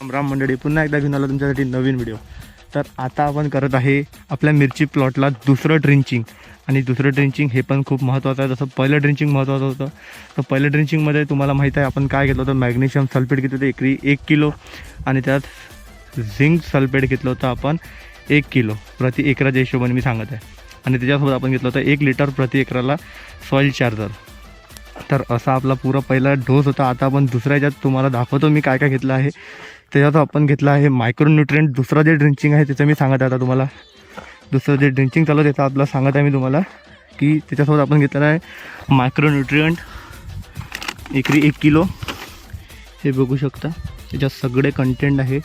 राम मंडळी पुन्हा एकदा घेऊन आलो तुमच्यासाठी नवीन व्हिडिओ तर आता आपण करत आहे आपल्या मिरची प्लॉटला दुसरं ड्रिंचिंग आणि दुसरं ड्रिंचिंग हे पण खूप महत्त्वाचं आहे. जसं पहिलं ड्रिंचिंग महत्त्वाचं होतं. तर पहिलं ड्रिंचिंगमध्ये तुम्हाला माहीत आहे आपण काय घेतलं होतं? मॅग्नेशियम सल्फेट घेतलं होतं एकरी एक किलो. आणि त्यात झिंक सल्फेट घेतलं होतं आपण एक किलो. प्रति एकराच्या हिशोबाने मी सांगत आहे. आणि त्याच्यासोबत आपण घेतलं होतं एक लिटर प्रति एकराला सॉईल चार्जर तर असा आपला पुरा पहिला डोस होता. आता आपण दुसऱ्या याच्यात तुम्हाला दाखवतो मी काय काय घेतलं आहे. त्याच्यात आपण घेतला आहे मायक्रोन्युट्रियंट दुसरा जे ड्रिंचिंग आहे त्याचं मी सांगत आहे आता तुम्हाला. दुसरं जे ड्रिंचिंग चालू आहे आपला सांगत आहे मी तुम्हाला की त्याच्यासोबत आपण घेतलेला आहे मायक्रोन्युट्रियंट एकरी एक किलो. हे बघू शकता त्याच्यात सगळे कंटेंट आहे.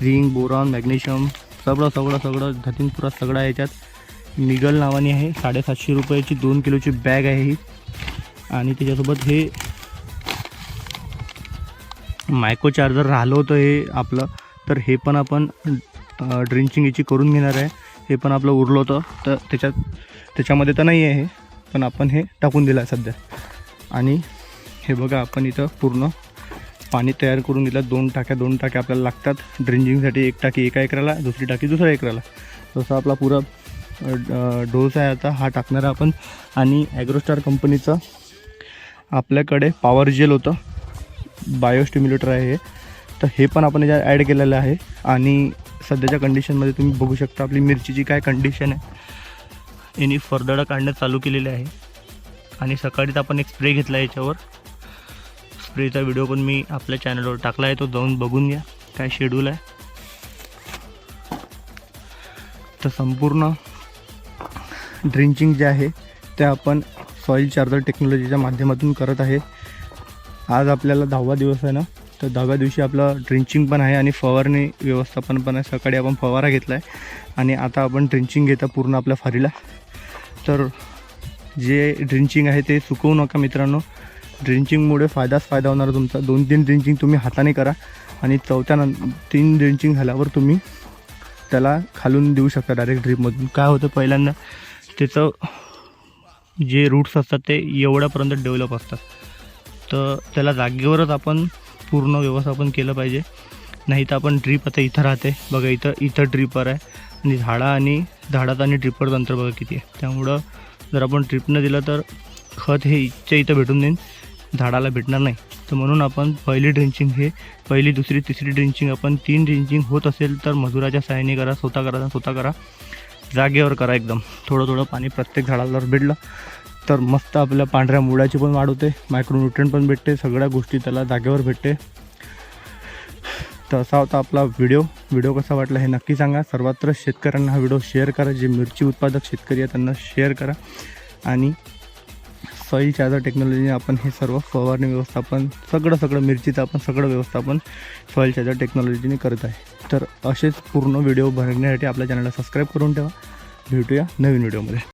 झिंक बोरॉन मॅग्नेशियम सगळं सगळं सगळं धतीनपुरा सगळं आहे याच्यात. निगल नावाने आहे साडेसातशे रुपयाची दोन किलोची बॅग आहे ही. आणि त्याच्यासोबत हे मायको चार्जर राहिलं होतं हे आपलं तर हे पण आपण ड्रिंचिंग याची करून घेणार आहे. हे पण आपलं उरलं होतं तर त्याच्यात त्याच्यामध्ये तर नाही आहे हे पण आपण हे टाकून दिलं आहे सध्या. आणि हे बघा आपण इथं पूर्ण पाणी तयार करून दिलं दोन टाक्या दोन टाक्या आपल्याला लागतात. ड्रिंचिंगसाठी एक टाकी एका एकराला दुसरी टाकी दुसऱ्या एकराला. जसं आपला पुरा डोस आहे आता हा टाकणार आपण. आणि ॲग्रोस्टार कंपनीचं आपल्याकडे पॉवर जेल होतं. बायोस्टिम्युलेटर आहे हे. तर हे पण आपण याच्यात ॲड केलेलं आहे. आणि सध्याच्या कंडिशनमध्ये तुम्ही बघू शकता आपली मिरचीची काय कंडिशन आहे. यांनी फरदडं काढणं चालू केलेले आहे. आणि सकाळीच आपण एक स्प्रे घेतला आहे याच्यावर. स्प्रेचा व्हिडिओ पण मी आपल्या चॅनलवर टाकला आहे. तो जाऊन बघून घ्या. काय शेड्यूल आहे. तर संपूर्ण ड्रिंचिंग जे आहे ते आपण सॉईल चार्जर टेक्नॉलॉजीच्या माध्यमातून करत आहे. आज आपल्याला दहावा दिवस आहे ना तर दहाव्या दिवशी आपलं ड्रिंचिंग पण आहे आणि फवारणी व्यवस्थापन पण आहे. सकाळी आपण फवारा घेतला आहे आणि आता आपण ड्रिंचिंग घेता पूर्ण आपल्या फारीला. तर जे ड्रिंचिंग आहे ते सुकवू नका मित्रांनो. ड्रिंचिंगमुळे फायदाच फायदा होणार तुमचा. दोन तीन ड्रिंचिंग तुम्ही हाताने करा आणि चौथ्या नं तीन ड्रिंचिंग झाल्यावर तुम्ही त्याला खालून देऊ शकता डायरेक्ट ड्रीपमधून काय होतं पहिल्यांदा त्याचं जे रूट्स असतात ते एवढ्यापर्यंत डेव्हलप असतात. तर त्याला जागेवरच आपण पूर्ण व्यवस्थापन केलं पाहिजे. नाही तर आपण ड्रीप आता इथं राहते. बघा इथं इथं ड्रिपर आहे. आणि झाडा आणि झाडात आणि ड्रिपरचं अंतर बघा किती आहे. त्यामुळं जर आपण ड्रिपनं दिलं तर खत हे इथच्या इथं भेटून देईन झाडाला भेटणार नाही. तर म्हणून आपण पहिली ड्रिंचिंग हे पहिली दुसरी तिसरी ड्रिंचिंग आपण तीन ड्रिंचिंग होत असेल तर मजुराच्या सहाय्याने करा स्वतः करा स्वतः करा. जागेवर करा एकदम. थोडं थोडं पाणी प्रत्येक झाडाला भेटलं तर मस्त आपल्या पांढऱ्या मुळाची पण वाढ होते. मायक्रोन्युट्रियन पण भेटते. सगळ्या गोष्टी त्याला जागेवर भेटते. तर असा होता आपला व्हिडिओ व्हिडिओ कसा वाटला हे नक्की सांगा. सर्वत्र शेतकऱ्यांना हा व्हिडिओ शेअर करा. जे मिरची उत्पादक शेतकरी आहे त्यांना शेअर करा. आणि सॉईल चार्जर टेक्नॉलॉजीने आपण हे सर्व फवारणी व्यवस्थापन सगळं सगळं मिरचीचं आपण सगळं व्यवस्थापन सॉईल चार्जर टेक्नॉलॉजीने करत आहे. तर असेच पूर्ण व्हिडिओ बघण्यासाठी आपल्या चॅनलला सबस्क्राईब करून ठेवा. भेटूया नवीन व्हिडिओमध्ये